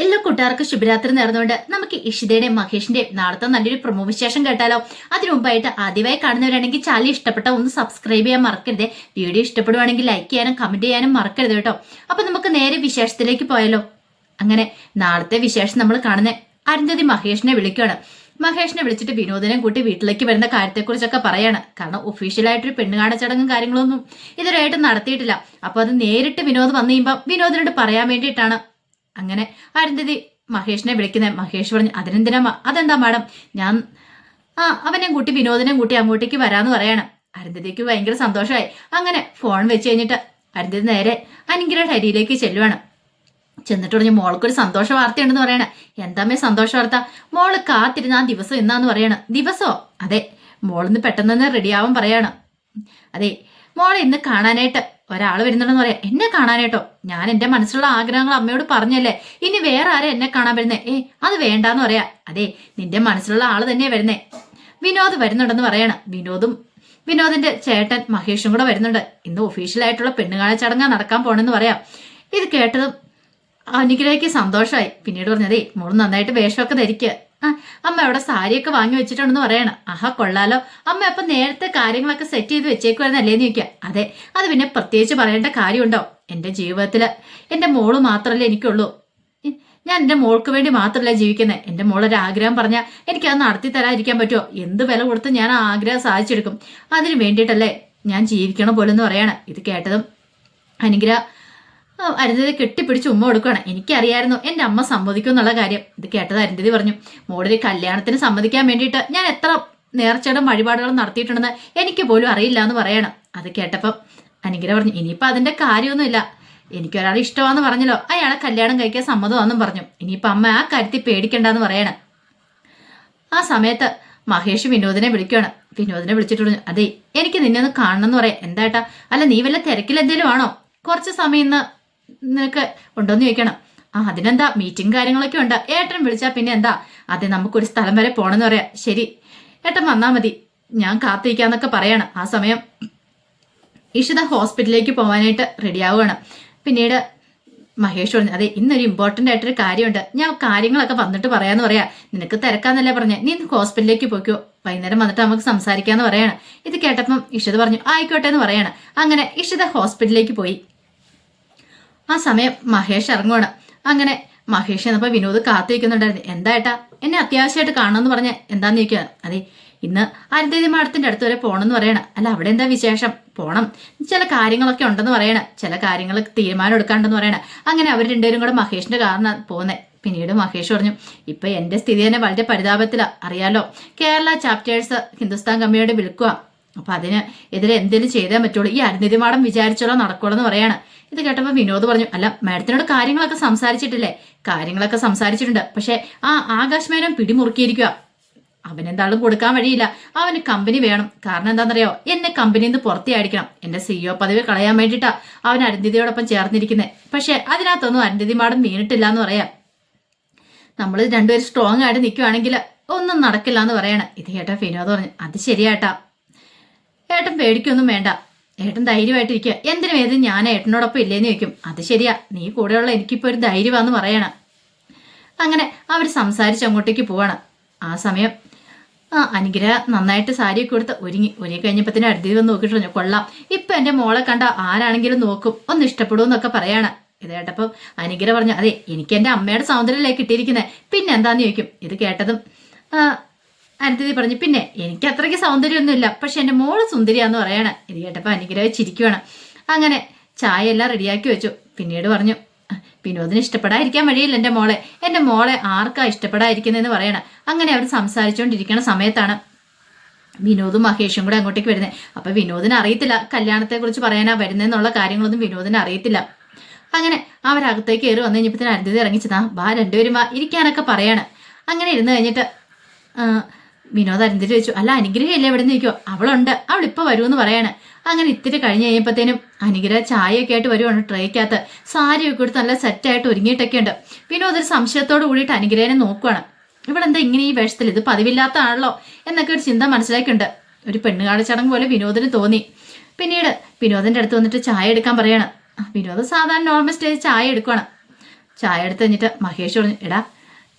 എല്ലാ കൂട്ടുകാർക്കും ശുഭരാത്രി നേർന്നുകൊണ്ട് നമുക്ക് ഇഷിതയുടെയും മഹേഷിന്റെയും നാളത്തെ നല്ലൊരു പ്രൊമോ വിശേഷം കേട്ടാലോ? അതിനു മുമ്പായിട്ട് ആദ്യമായി കാണുന്നവരാണെങ്കിൽ ചാനൽ ഇഷ്ടപ്പെട്ട ഒന്ന് സബ്സ്ക്രൈബ് ചെയ്യാൻ മറക്കരുത്. വീഡിയോ ഇഷ്ടപ്പെടുവാണെങ്കിൽ ലൈക്ക് ചെയ്യാനും കമന്റ് ചെയ്യാനും മറക്കരുത് കേട്ടോ. അപ്പൊ നമുക്ക് നേരെ വിശേഷത്തിലേക്ക് പോയാലോ? അങ്ങനെ നാളത്തെ വിശേഷം നമ്മൾ കാണുന്നത് അരുന്ധതി മഹേഷിനെ വിളിക്കുകയാണ്. മഹേഷിനെ വിളിച്ചിട്ട് വിനോദിനെ കൂട്ടി വീട്ടിലേക്ക് വരുന്ന കാര്യത്തെക്കുറിച്ചൊക്കെ പറയാണ്. കാരണം ഒഫീഷ്യലായിട്ടൊരു പെണ്ണുകാണ ചടങ്ങും കാര്യങ്ങളൊന്നും ഇതുവരെയായിട്ട് നടത്തിയിട്ടില്ല. അപ്പൊ അത് നേരിട്ട് വിനോദ് വന്നു കഴിയുമ്പോൾ വിനോദിനോട് പറയാൻ വേണ്ടിയിട്ടാണ് അങ്ങനെ അരുന്ധതി മഹേഷിനെ വിളിക്കുന്നത് മഹേഷ് പറഞ്ഞു അതിനെന്തിനാ അതെന്താ മാഡം? ഞാൻ ആ അവനെ കൂട്ടി വിനോദിനെ കൂട്ടി അങ്ങോട്ടേക്ക് വരാന്ന് പറയണം. അരുന്ധതിക്ക് ഭയങ്കര സന്തോഷമായി അങ്ങനെ ഫോൺ വെച്ച് കഴിഞ്ഞിട്ട് അരുന്ധതി നേരെ അനിങ്കിയുടെ അരിയിലേക്ക് ചെല്ലുവാണ്. ചെന്നിട്ട് പറഞ്ഞു മോൾക്കൊരു സന്തോഷ വാർത്തയുണ്ടെന്ന് പറയണ. എന്താമേ സന്തോഷ വാർത്ത? മോൾ കാത്തിരുന്ന ആ ദിവസം എന്നാന്ന് പറയണ. ദിവസോ? അതെ മോളിന്ന് പെട്ടെന്ന് തന്നെ റെഡിയാവാൻ പറയാണ്. അതെ മോളെ ഇന്ന് കാണാനായിട്ട് ഒരാൾ വരുന്നുണ്ടെന്ന് പറയാം. എന്നെ കാണാനേട്ടോ. ഞാൻ എന്റെ മനസ്സിലുള്ള ആഗ്രഹങ്ങൾ അമ്മയോട് പറഞ്ഞല്ലേ. ഇനി വേറെ ആരെ എന്നെ കാണാൻ വരുന്നേ? ഏ അത് വേണ്ടാന്ന് പറയാ. അതെ നിന്റെ മനസ്സിലുള്ള ആൾ തന്നെ വരുന്നേ. വിനോദ് വരുന്നുണ്ടെന്ന് പറയണം. വിനോദും വിനോദിന്റെ ചേട്ടൻ മഹേഷും കൂടെ വരുന്നുണ്ട്. ഇന്ന് ഒഫീഷ്യലായിട്ടുള്ള പെണ്ണുകാണ ചടങ്ങാ നടക്കാൻ പോണെന്ന് പറയാം. ഇത് കേട്ടതും അനുഗ്രഹയ്ക്ക് സന്തോഷമായി പിന്നീട് പറഞ്ഞതേ മോൾ നന്നായിട്ട് വേഷമൊക്കെ ധരിക്കുക അമ്മ അവിടെ സാരിയൊക്കെ വാങ്ങി വെച്ചിട്ടുണ്ടെന്ന് പറയണം. ആഹാ കൊള്ളാലോ. അമ്മ അപ്പൊ നേരത്തെ കാര്യങ്ങളൊക്കെ സെറ്റ് ചെയ്ത് വെച്ചേക്കുവായിരുന്നല്ലേന്ന് ചോദിക്കുക. അതെ അത് പിന്നെ പ്രത്യേകിച്ച് പറയേണ്ട കാര്യമുണ്ടോ? എന്റെ ജീവിതത്തിൽ എന്റെ മോൾ മാത്രമല്ലേ എനിക്കുള്ളൂ. ഞാൻ എന്റെ മോൾക്ക് വേണ്ടി മാത്രമല്ല ജീവിക്കുന്നത് എന്റെ മോളൊരു ആഗ്രഹം പറഞ്ഞാൽ എനിക്കത് നടത്തി തരാതിരിക്കാൻ പറ്റുമോ? എന്ത് വില കൊടുത്ത് ഞാൻ ആ ആഗ്രഹം സാധിച്ചെടുക്കും? അതിന് വേണ്ടിയിട്ടല്ലേ ഞാൻ ജീവിക്കണം പോലെന്ന് പറയണം. ഇത് കേട്ടതും അനുഗ്രഹ അരുന്ധതി കെട്ടിപ്പിടിച്ച് ഉമ്മ കൊടുക്കുകയാണ് എനിക്കറിയായിരുന്നു എന്റെ അമ്മ സമ്മതിക്കും എന്നുള്ള കാര്യം. ഇത് കേട്ടത് അരുന്ധതി പറഞ്ഞു മോളൊരു കല്യാണത്തിന് സമ്മതിക്കാൻ വേണ്ടിയിട്ട് ഞാൻ എത്ര നേർച്ചയുടെ വഴിപാടുകളും നടത്തിയിട്ടുണ്ടെന്ന് എനിക്ക് പോലും അറിയില്ല എന്ന് പറയണം. അത് കേട്ടപ്പം അനുഗ്രഹ പറഞ്ഞു ഇനിയിപ്പോൾ അതിന്റെ കാര്യമൊന്നുമില്ല. എനിക്കൊരാൾ ഇഷ്ടമാന്ന് പറഞ്ഞല്ലോ. അയാളെ കല്യാണം കഴിക്കാൻ സമ്മതമാണെന്നും പറഞ്ഞു. ഇനിയിപ്പോൾ അമ്മ ആ കാര്യത്തിൽ പേടിക്കണ്ടെന്ന് പറയണം. ആ സമയത്ത് മഹേഷ് വിനോദിനെ വിളിക്കുകയാണ് വിനോദിനെ വിളിച്ചിട്ട് പറഞ്ഞു അതെ എനിക്ക് നിന്നെ ഒന്ന് കാണണം എന്ന് പറയാം. എന്താട്ടാ അല്ല നീ വല്ല തിരക്കിൽ ആണോ? കുറച്ച് സമയം ഇന്ന് നിനക്ക് ഉണ്ടോന്ന് ചോദിക്കണം. ആ അതിനെന്താ? മീറ്റിംഗ് കാര്യങ്ങളൊക്കെ ഉണ്ട്. ഏട്ടൻ വിളിച്ചാൽ പിന്നെ എന്താ? അതെ നമുക്കൊരു സ്ഥലം വരെ പോണെന്ന് പറയാം. ശരി. ഏട്ടൻ വന്നാ മതി. ഞാൻ കാത്തിരിക്കാന്നൊക്കെ പറയണം. ആ സമയം ഇഷിത ഹോസ്പിറ്റലിലേക്ക് പോകാനായിട്ട് റെഡിയാവുകയാണ്. പിന്നീട് മഹേഷ് പറഞ്ഞു അതെ ഇന്നൊരു ഇമ്പോർട്ടന്റ് ആയിട്ടൊരു കാര്യമുണ്ട്. ഞാൻ കാര്യങ്ങളൊക്കെ വന്നിട്ട് പറയാന്ന് പറയാ. നിനക്ക് തിരക്കാന്നല്ലേ പറഞ്ഞു. നീ ഇന്ന് ഹോസ്പിറ്റലിലേക്ക് പോയിക്കോ. വൈകുന്നേരം വന്നിട്ട് നമുക്ക് സംസാരിക്കാന്ന് പറയാണ്. ഇത് കേട്ടപ്പം ഇഷിത പറഞ്ഞു ആയിക്കോട്ടെ എന്ന് പറയാണ്. അങ്ങനെ ഇഷിത ഹോസ്പിറ്റലിലേക്ക് പോയി. ആ സമയം മഹേഷ് ഇറങ്ങുവാണ്. അങ്ങനെ മഹേഷ് എന്നപ്പോ വിനോദ് കാത്തിരിക്കുന്നുണ്ടായിരുന്നു. എന്തായിട്ടാ എന്നെ അത്യാവശ്യമായിട്ട് കാണണമെന്ന് പറഞ്ഞ എന്താന്ന് ചോദിക്കുക അതെ ഇന്ന് അരുന്ധതി മാഡത്തിന്റെ അടുത്ത് വരെ പോകണമെന്ന് പറയണം. അല്ല അവിടെ എന്താ വിശേഷം? പോണം. ചില കാര്യങ്ങളൊക്കെ ഉണ്ടെന്ന് പറയണം. ചില കാര്യങ്ങൾ തീരുമാനം എടുക്കാണ്ടെന്ന് പറയണം. അങ്ങനെ അവർ രണ്ടുപേരും കൂടെ മഹേഷിന്റെ കാരണം പോകുന്നത് പിന്നീട് മഹേഷ് പറഞ്ഞു ഇപ്പൊ എന്റെ സ്ഥിതി തന്നെ വളരെ പരിതാപത്തിലാ. അറിയാലോ കേരള ചാപ്റ്റേഴ്സ് ഹിന്ദുസ്ഥാൻ കമ്പനിയോട് വിൽക്കുക അപ്പൊ അതിന് എതിരെ എന്തെങ്കിലും ചെയ്തേ പറ്റുള്ളൂ. ഈ അരുന്നിധി മാഡം വിചാരിച്ചോളോ നടക്കുള്ളൂ എന്ന് പറയാണ്. ഇത് കേട്ടപ്പോൾ വിനോദ് പറഞ്ഞു അല്ല മാഡത്തിനോട് കാര്യങ്ങളൊക്കെ സംസാരിച്ചിട്ടില്ലേ? കാര്യങ്ങളൊക്കെ സംസാരിച്ചിട്ടുണ്ട്. പക്ഷെ ആ ആകാശ് മേനോൻ പിടിമുറുക്കിയിരിക്കുക അവനെന്താളും കൊടുക്കാൻ വഴിയില്ല. അവന് കമ്പനി വേണം. കാരണം എന്താണെന്നറിയോ? എന്നെ കമ്പനിയിൽ നിന്ന് പുറത്തിയായിരിക്കണം. എന്റെ സിഇഒ പദവി കളയാൻ വേണ്ടിയിട്ടാ അവൻ അരുന്ധതിയോടൊപ്പം ചേർന്നിരിക്കുന്നത് പക്ഷെ അതിനകത്തൊന്നും അരുന്ധതി മാഡം വീണിട്ടില്ല എന്ന് പറയാം. നമ്മൾ രണ്ടുപേരും സ്ട്രോങ് ആയിട്ട് നിൽക്കുവാണെങ്കിൽ ഒന്നും നടക്കില്ല എന്ന് പറയണം. ഇത് കേട്ടാ വിനോദ് പറഞ്ഞു അത് ശരിയാട്ടാ. ഏട്ടൻ പേടിക്കൊന്നും വേണ്ട. ഏട്ടൻ ധൈര്യമായിട്ടിരിക്കുക എന്തിനും ഏത് ഞാൻ ഏട്ടനോടൊപ്പം ഇല്ലേന്ന് ചോദിക്കും. അത് ശരിയാ. നീ കൂടെയുള്ള എനിക്കിപ്പോ ഒരു ധൈര്യമാന്ന് പറയണം. അങ്ങനെ അവർ സംസാരിച്ച് അങ്ങോട്ടേക്ക് പോവാണ്. ആ സമയം ആ അനുഗ്രഹ നന്നായിട്ട് സാരിയൊക്കെ കൊടുത്ത് ഒരുങ്ങി. ഒരുങ്ങി തന്നെ അടുത്ത് വന്ന് നോക്കിയിട്ട് പറഞ്ഞു കൊള്ളാം. ഇപ്പൊ എന്റെ മോളെ കണ്ട ആരാണെങ്കിലും നോക്കും. ഒന്ന് ഇഷ്ടപ്പെടുമെന്നൊക്കെ പറയാണ്. ഇത് കേട്ടപ്പം അനുഗ്രഹ പറഞ്ഞു അതെ എനിക്ക് എന്റെ അമ്മയുടെ സൗന്ദര്യമല്ലേ കിട്ടിയിരിക്കുന്നത് പിന്നെ എന്താന്ന് ചോദിക്കും. ഇത് കേട്ടതും ആ, പറഞ്ഞു പിന്നെ എനിക്ക് അത്രയ്ക്ക് സൗന്ദര്യമൊന്നുമില്ല. പക്ഷെ എന്റെ മോൾ സുന്ദരിയാന്ന് പറയണം. ഇത് കേട്ടപ്പോൾ അനുഗ്രഹിച്ചിരിക്കുവാണ്. അങ്ങനെ ചായ എല്ലാം റെഡിയാക്കി വെച്ചു. പിന്നീട് പറഞ്ഞു "ആ, വിനോദിന് ഇഷ്ടപ്പെടാതിരിക്കാൻ വഴിയില്ല എന്റെ മോളെ. എന്റെ മോളെ ആർക്കാ ഇഷ്ടപ്പെടാതിരിക്കുന്നതെന്ന് പറയണം. അങ്ങനെ അവർ സംസാരിച്ചുകൊണ്ടിരിക്കുന്ന സമയത്താണ് വിനോദും മഹേഷും കൂടെ അങ്ങോട്ടേക്ക് വരുന്നത് അപ്പൊ വിനോദിന് അറിയത്തില്ല കല്യാണത്തെക്കുറിച്ച് പറയാനാ വരുന്നതെന്നുള്ള കാര്യങ്ങളൊന്നും വിനോദിന് അറിയത്തില്ല. അങ്ങനെ അവരകത്തേക്ക് കയറി വന്നു കഴിഞ്ഞപ്പത്തിന് അരുന്ധതി ഇറങ്ങിച്ചതാ വാ രണ്ടുപേരും വാ ഇരിക്കാനൊക്കെ പറയാണ്. അങ്ങനെ ഇരുന്ന് കഴിഞ്ഞിട്ട് വിനോദ് അരുന്ധതി ചോദിച്ചു അല്ല അനുഗ്രഹം ഇല്ല എവിടെ ചോദിക്കോ അവളുണ്ട് അവൾ ഇപ്പൊ വരുമെന്ന് പറയാണ്. അങ്ങനെ ഇത്തിരി കഴിഞ്ഞ് കഴിയുമ്പോഴത്തേനും അനുഗ്രഹ ചായയൊക്കെ ആയിട്ട് വരുവാണ് ട്രേക്കകത്ത്. സാരിയൊക്കെ കൊടുത്ത് നല്ല സെറ്റായിട്ട് ഒരുങ്ങിയിട്ടൊക്കെ ഉണ്ട്. വിനോദ് ഒരു സംശയത്തോട് കൂടിയിട്ട് അനുഗ്രഹനെ നോക്കുവാണ്. ഇവളെന്താ ഇങ്ങനെ ഈ വേഷത്തിൽ ഇത് പതിവില്ലാത്ത ആണല്ലോ എന്നൊക്കെ ഒരു ചിന്ത മനസ്സിലാക്കിയുണ്ട് ഒരു പെണ്ണുകാട് ചടങ്ങ് പോലെ വിനോദിന് തോന്നി. പിന്നീട് വിനോദിന്റെ അടുത്ത് വന്നിട്ട് ചായ എടുക്കാൻ പറയാണ്. വിനോദ് സാധാരണ നോർമൽ സ്റ്റേജ് ചായ എടുക്കുവാണ്. ചായ എടുത്ത് കഴിഞ്ഞിട്ട് മഹേഷ് പറഞ്ഞു എടാ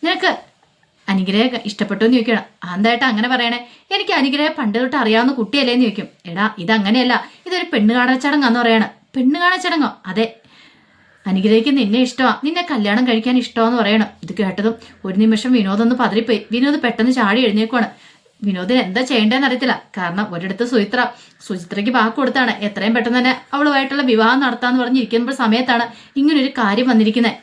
നിനക്ക് അനുഗ്രഹ ഇഷ്ടപ്പെട്ടു എന്ന് ചോദിക്കണം എന്തായിട്ട് അങ്ങനെ പറയണേ? എനിക്ക് അനുഗ്രഹ പണ്ട് തൊട്ട് അറിയാവുന്ന കുട്ടിയല്ലേ എന്ന് ചോദിക്കും. എടാ ഇതങ്ങനെയല്ല. ഇതൊരു പെണ്ണ് കാണൽ ചടങ്ങാന്ന് പറയണ. പെണ്ണ് കാണൽ ചടങ്ങോ അതെ. അനുഗ്രഹിക്ക് നിന്നെ ഇഷ്ടമാ നിന്നെ കല്യാണം കഴിക്കാൻ ഇഷ്ടമാന്ന് പറയണം. ഇത് കേട്ടതും ഒരു നിമിഷം വിനോദ് ഒന്ന് പതറിപ്പോയി വിനോദ് പെട്ടെന്ന് ചാടി എഴുന്നേക്കുവാണ് വിനോദിന് എന്താ ചെയ്യേണ്ടതെന്ന് അറിയത്തില്ല. കാരണം ഒരിടത്ത് സുചിത്ര സുചിത്രയ്ക്ക് വാക്ക് കൊടുത്താണ്. എത്രയും പെട്ടെന്ന് തന്നെ അവളുമായിട്ടുള്ള വിവാഹം നടത്താന്ന് പറഞ്ഞിരിക്കുന്ന സമയത്താണ് ഇങ്ങനൊരു കാര്യം വന്നിരിക്കുന്നത്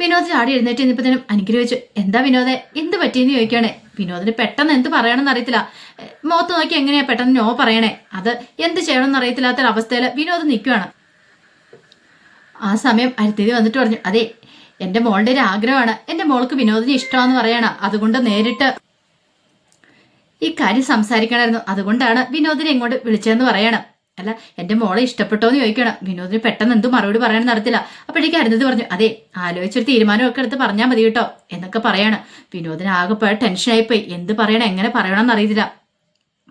വിനോദ് ചാടി എഴുന്നേറ്റ് നിന്നപ്പോഴത്തേനും അനുഗ്രഹിച്ചു എന്താ വിനോദെ? എന്ത് പറ്റിയെന്ന് ചോദിക്കണേ വിനോദിന് പെട്ടെന്ന് എന്ത് പറയണമെന്ന് അറിയത്തില്ല. മുഖത്ത് നോക്കി എങ്ങനെയാ പെട്ടെന്ന് നോ പറയണേ? അത് എന്ത് ചെയ്യണമെന്ന് അറിയത്തില്ലാത്തൊരവസ്ഥയിൽ വിനോദ് നിൽക്കുകയാണ് ആ സമയം അരുത്തിരി വന്നിട്ട് പറഞ്ഞു അതെ എന്റെ മോളുടെ ഒരു ആഗ്രഹമാണ്. എന്റെ മോൾക്ക് വിനോദിനെ ഇഷ്ടമാണെന്ന് പറയണം. അതുകൊണ്ട് നേരിട്ട് ഈ കാര്യം സംസാരിക്കണമായിരുന്നു. അതുകൊണ്ടാണ് വിനോദിനെ ഇങ്ങോട്ട് വിളിച്ചതെന്ന് പറയണം. അല്ല എന്റെ മോളെ ഇഷ്ടപ്പെട്ടോ എന്ന് ചോദിക്കണം വിനോദിന് പെട്ടെന്ന് എന്തും മറുപടി പറയാൻ നടത്തില്ല. അപ്പോഴേക്ക് അരുന്നത് പറഞ്ഞു അതെ ആലോചിച്ചൊരു തീരുമാനമൊക്കെ എടുത്ത് പറഞ്ഞാൽ മതി കേട്ടോ എന്നൊക്കെ പറയാണ്. വിനോദിന് ആകെപ്പോഴ ടെൻഷനായിപ്പോയി എന്ത് പറയണം? എങ്ങനെ പറയണമെന്ന് അറിയത്തില്ല.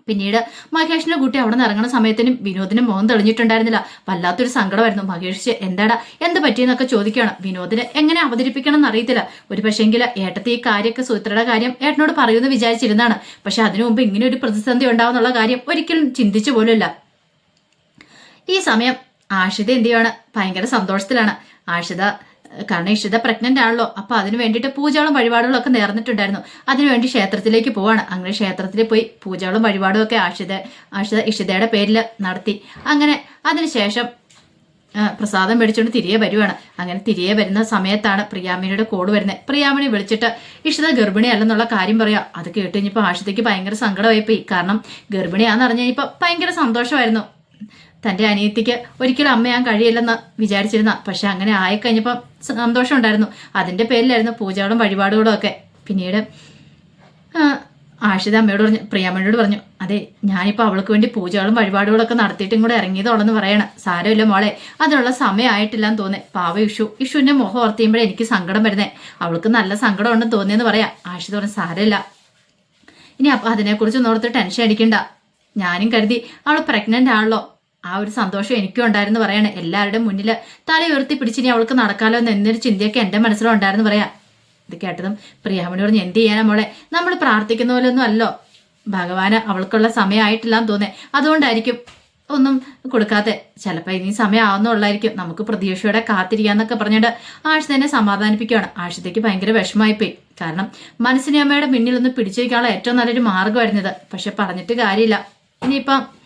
പിന്നീട് മഹേഷിനെ കൂട്ടി അവിടെ നിന്ന് ഇറങ്ങുന്ന സമയത്തിനും വിനോദിന് മോഹം തെളിഞ്ഞിട്ടുണ്ടായിരുന്നില്ല. വല്ലാത്തൊരു സങ്കടമായിരുന്നു മഹേഷ് എന്താടാ എന്ത് പറ്റിയെന്നൊക്കെ ചോദിക്കണം വിനോദിനെ എങ്ങനെ അവതരിപ്പിക്കണം എന്ന് അറിയത്തില്ല. ഒരു പക്ഷേങ്കിൽ ഏട്ടത്തെ ഈ കാര്യമൊക്കെ സൂത്രയുടെ കാര്യം ഏട്ടനോട് പറയുമെന്ന് വിചാരിച്ചിരുന്നാണ് പക്ഷെ അതിനു മുമ്പ് ഇങ്ങനെ ഒരു പ്രതിസന്ധി ഉണ്ടാവുന്നുള്ള കാര്യം ഒരിക്കലും ചിന്തിച്ചു പോലുമില്ല. ഈ സമയം ആഷിത എന്ത് ചെയ്യാണ് ഭയങ്കര സന്തോഷത്തിലാണ്. ആഷിത കാരണം ഇഷിത പ്രഗ്നന്റ് ആണല്ലോ. അപ്പൊ അതിനു വേണ്ടിയിട്ട് പൂജകളും വഴിപാടുകളും ഒക്കെ നേർന്നിട്ടുണ്ടായിരുന്നു. അതിനുവേണ്ടി ക്ഷേത്രത്തിലേക്ക് പോവാണ്. അങ്ങനെ ക്ഷേത്രത്തിൽ പോയി പൂജകളും വഴിപാടും ഒക്കെ ആഷിത ആഷിത ഇഷിതയുടെ പേരിൽ നടത്തി. അങ്ങനെ അതിനുശേഷം പ്രസാദം മേടിച്ചുകൊണ്ട് തിരികെ വരുവാണ്. അങ്ങനെ തിരികെ വരുന്ന സമയത്താണ് പ്രിയാമിനിയുടെ കോഡ് വരുന്നത് പ്രിയാമിനി വിളിച്ചിട്ട് ഇഷിത ഗർഭിണി അല്ലെന്നുള്ള കാര്യം പറയാം. അത് കേട്ട് കഴിഞ്ഞപ്പോൾ ആഷിതയ്ക്ക് ഭയങ്കര സങ്കടമായിപ്പോയി. കാരണം ഗർഭിണിയാന്ന് അറിഞ്ഞു കഴിഞ്ഞപ്പോൾ ഭയങ്കര സന്തോഷമായിരുന്നു. തന്റെ അനിയത്തിക്ക് ഒരിക്കലും അമ്മയാൻ കഴിയില്ലെന്ന് വിചാരിച്ചിരുന്ന പക്ഷെ അങ്ങനെ ആയിക്കഴിഞ്ഞപ്പം സന്തോഷം ഉണ്ടായിരുന്നു അതിന്റെ പേരിലായിരുന്നു പൂജകളും വഴിപാടുകളും ഒക്കെ പിന്നീട് ആഷിത അമ്മയോട് പറഞ്ഞു പ്രിയാമ്മയോട് പറഞ്ഞു അതെ ഞാനിപ്പോൾ അവൾക്ക് വേണ്ടി പൂജകളും വഴിപാടുകളൊക്കെ നടത്തിയിട്ടും കൂടെ ഇറങ്ങിയതോളെന്ന് പറയണം. സാരമില്ല മോളെ അതിനുള്ള സമയമായിട്ടില്ലെന്ന് തോന്നേ. പാവ ഇഷു ഇഷുവിന്റെ മുഖം ഓർത്തിയുമ്പോഴേ എനിക്ക് സങ്കടം വരുന്നേ. അവൾക്ക് നല്ല സങ്കടം ഉണ്ടെന്ന് തോന്നിയെന്ന് പറയാം. ആഷിത പറഞ്ഞു സാരമില്ല. ഇനി അപ്പം അതിനെക്കുറിച്ച് ഓർത്ത് ടെൻഷൻ അടിക്കണ്ട. ഞാനും കരുതി അവൾ പ്രഗ്നന്റ് ആണല്ലോ. ആ ഒരു സന്തോഷം എനിക്കും ഉണ്ടായിരുന്നു പറയണേ എല്ലാവരുടെയും മുന്നിൽ തല ഉയർത്തി പിടിച്ചിനി അവൾക്ക് നടക്കാലോ എന്ന് എന്നൊരു ചിന്തയൊക്കെ എന്റെ മനസ്സിലുണ്ടായിരുന്നു പറയാം ഇത് കേട്ടതും പ്രിയാമണി പറഞ്ഞു എന്ത് ചെയ്യാനാ മോളെ? നമ്മൾ പ്രാർത്ഥിക്കുന്ന പോലൊന്നും അല്ലോ. ഭഗവാന് അവൾക്കുള്ള സമയമായിട്ടില്ലാന്ന് തോന്നേ. അതുകൊണ്ടായിരിക്കും ഒന്നും കൊടുക്കാതെ ചിലപ്പോൾ ഇനി സമയമാവുന്നുള്ളായിരിക്കും. നമുക്ക് പ്രതീക്ഷയോടെ കാത്തിരിക്കാന്നൊക്കെ പറഞ്ഞിട്ട് ആഷിതനെ സമാധാനിപ്പിക്കുകയാണ് ആഴ്ചത്തേക്ക് ഭയങ്കര വിഷമമായിപ്പോയി. കാരണം മനസ്സിനെ അമ്മയുടെ മുന്നിൽ ഒന്ന് പിടിച്ചു വയ്ക്കാനുള്ള ഏറ്റവും നല്ലൊരു മാർഗമായിരുന്നത് പക്ഷെ പറഞ്ഞിട്ട് കാര്യമില്ല. ഇനിയിപ്പം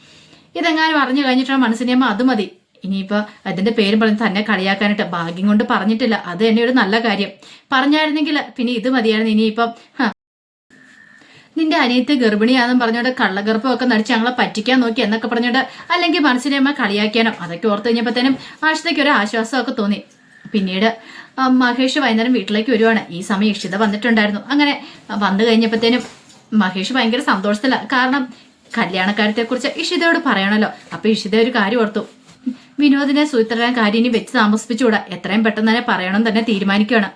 ഇതെങ്ങാനും അറിഞ്ഞു കഴിഞ്ഞിട്ടാണ് മനസ്സിനെയമ്മ അത് മതി. ഇനിയിപ്പോൾ അതിന്റെ പേരും പറഞ്ഞ് തന്നെ കളിയാക്കാനായിട്ട് ഭാഗ്യം കൊണ്ട് പറഞ്ഞിട്ടില്ല. അത് തന്നെ ഒരു നല്ല കാര്യം. പറഞ്ഞായിരുന്നെങ്കിൽ പിന്നെ ഇത് മതിയായിരുന്നു. ഇനിയിപ്പം നിന്റെ അനിയത്ത് ഗർഭിണിയാണെന്ന് പറഞ്ഞോണ്ട് കള്ളഗർഭമൊക്കെ നടിച്ച് ഞങ്ങളെ പറ്റിക്കാൻ നോക്കി എന്നൊക്കെ പറഞ്ഞോണ്ട് അല്ലെങ്കിൽ മനസ്സിനെ അമ്മ കളിയാക്കാനോ അതൊക്കെ ഓർത്ത് കഴിഞ്ഞപ്പോഴത്തേനും ആഷിതയ്ക്ക് ഒരു ആശ്വാസമൊക്കെ തോന്നി. പിന്നീട് മഹേഷ് വൈകുന്നേരം വീട്ടിലേക്ക് വരുവാണ്. ഈ സമയം ഇഷിത വന്നിട്ടുണ്ടായിരുന്നു. അങ്ങനെ വന്നു കഴിഞ്ഞപ്പോഴത്തേനും മഹേഷ് ഭയങ്കര സന്തോഷത്തില. കാരണം കല്യാണക്കാര്യത്തെക്കുറിച്ച് ഇഷിതയോട് പറയണല്ലോ. അപ്പൊ ഇഷിത ഒരു കാര്യം ഓർത്തു. വിനോദിനെ സൂത്രനെ കാര്യം ഇനി വെച്ച് താമസിപ്പിച്ചുകൂടാ. എത്രയും പെട്ടെന്ന് തന്നെ പറയണം തന്നെ തീരുമാനിക്കുകയാണ്.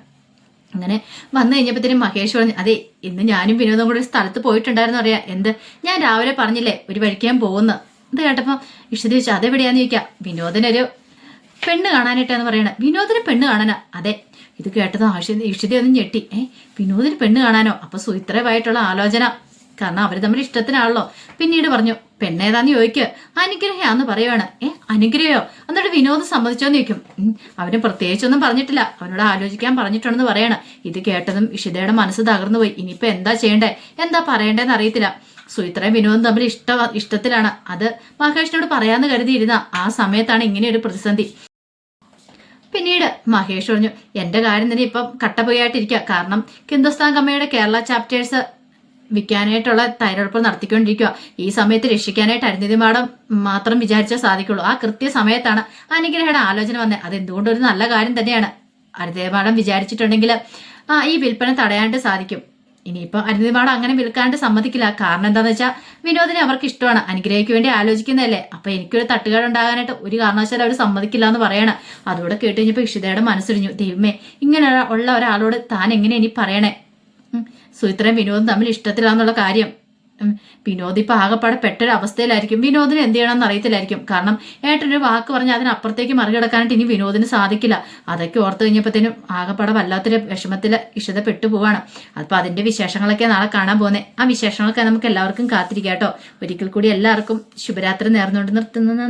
അങ്ങനെ വന്നു കഴിഞ്ഞപ്പോഴത്തേനും മഹേഷ് പറഞ്ഞു അതെ ഇന്ന് ഞാനും വിനോദം കൂടെ ഒരു സ്ഥലത്ത് പോയിട്ടുണ്ടായിരുന്നു അറിയാം. എന്ത്? ഞാൻ രാവിലെ പറഞ്ഞില്ലേ ഒരു വഴിക്കാൻ പോകുന്നു. ഇത് കേട്ടപ്പോൾ ഇഷ്ടതി ചോദിച്ചു അതെവിടെയാന്ന് ചോദിക്കാം? വിനോദിനൊരു പെണ്ണ് കാണാനായിട്ടാന്ന് പറയണത് വിനോദിന് പെണ്ണ് കാണാനാ? അതെ. ഇത് കേട്ടത് ആഷി ഇഷിത ഒന്ന് ഞെട്ടി. ഏ വിനോദിന് പെണ്ണ് കാണാനോ? അപ്പൊ സുയിത്രമായിട്ടുള്ള ആലോചന. കാരണം അവർ തമ്മിൽ ഇഷ്ടത്തിനാണല്ലോ. പിന്നീട് പറഞ്ഞു പെണ്ണേതാന്ന് ചോദിക്കുക അനുഗ്രഹയാന്ന് പറയുവാണ്. ഏ അനുഗ്രഹയോ? എന്നിട്ട് വിനോദ് സമ്മതിച്ചോന്ന് ചോദിക്കും. അവന് പ്രത്യേകിച്ചൊന്നും പറഞ്ഞിട്ടില്ല. അവനോട് ആലോചിക്കാൻ പറഞ്ഞിട്ടുണ്ടെന്ന് പറയണ. ഇത് കേട്ടതും ഇഷിതയുടെ മനസ്സ് തകർന്നു പോയി ഇനിയിപ്പോ എന്താ ചെയ്യണ്ടേ? എന്താ പറയണ്ടേന്ന് അറിയത്തില്ല. സുയിത്രയും വിനോദും തമ്മിൽ ഇഷ്ട ഇഷ്ടത്തിലാണ്. അത് മഹേഷിനോട് പറയാന്ന് കരുതിയിരുന്ന ആ സമയത്താണ് ഇങ്ങനെ ഒരു പ്രതിസന്ധി. പിന്നീട് മഹേഷ് പറഞ്ഞു എന്റെ കാര്യം തന്നെ ഇപ്പം കട്ടപ്പോയായിട്ടിരിക്കുക കാരണം ഹിന്ദുസ്ഥാൻ കമ്മയുടെ കേരള ചാപ്റ്റേഴ്സ് വിൽക്കാനായിട്ടുള്ള തയ്യാറെടുപ്പ് നടത്തിക്കൊണ്ടിരിക്കുക ഈ സമയത്ത് രക്ഷിക്കാനായിട്ട് അരുന്ധതി മാഡം? മാത്രം വിചാരിച്ചാൽ സാധിക്കുള്ളൂ. ആ കൃത്യ സമയത്താണ് അനുഗ്രഹയുടെ ആലോചന വന്നത്. അത് എന്തുകൊണ്ടും ഒരു നല്ല കാര്യം തന്നെയാണ്? അരുന്ധതി മാഡം വിചാരിച്ചിട്ടുണ്ടെങ്കിൽ ആ ഈ വിൽപ്പന തടയാണ്ട് സാധിക്കും. ഇനിയിപ്പോൾ അരുന്ധതി മാഡം അങ്ങനെ വിൽക്കാണ്ട് സമ്മതിക്കില്ല. കാരണം എന്താണെന്ന് വെച്ചാൽ വിനോദിനെ അവർക്ക് ഇഷ്ടമാണ് അനുഗ്രഹിക്ക് വേണ്ടി ആലോചിക്കുന്നതല്ലേ. അപ്പോൾ എനിക്കൊരു തട്ടുകേട് ഉണ്ടാകാനായിട്ട് ഒരു കാരണവശാലും അവർ സമ്മതിക്കില്ല എന്ന് പറയണം. അതുകൂടെ കേട്ട് കഴിഞ്ഞപ്പോൾ ഇഷിതയുടെ മനസ്സിടിഞ്ഞു. ദൈവമേ ഇങ്ങനെ ഉള്ള ഒരാളോട് താൻ എങ്ങനെ ഇനി പറയണേ. സുമിത്രയും വിനോദും തമ്മിൽ ഇഷ്ടത്തിലാന്നുള്ള കാര്യം. വിനോദ് ഇപ്പൊ ആകെപ്പാടെ പെട്ടൊരു അവസ്ഥയിലായിരിക്കും വിനോദിന് എന്ത് ചെയ്യണമെന്ന് അറിയത്തില്ലായിരിക്കും. കാരണം ഏട്ടനൊരു വാക്ക് പറഞ്ഞ് അതിനപ്പുറത്തേക്ക് മറികടക്കാനായിട്ട് ഇനി വിനോദിന് സാധിക്കില്ല. അതൊക്കെ ഓർത്ത് കഴിഞ്ഞപ്പോഴത്തേനും ആകെപ്പാടെ വല്ലാത്തൊരു വിഷമത്തിൽ ഇഷ്ടത പെട്ടുപോവാണ് അപ്പോൾ അതിന്റെ വിശേഷങ്ങളൊക്കെ നാളെ കാണാൻ പോകുന്നത് ആ വിശേഷങ്ങളൊക്കെ നമുക്ക് എല്ലാവർക്കും കാത്തിരിക്കാം കേട്ടോ. ഒരിക്കൽ കൂടി എല്ലാവർക്കും ശുഭരാത്രി നേർന്നുകൊണ്ട് നിർത്തുന്നത്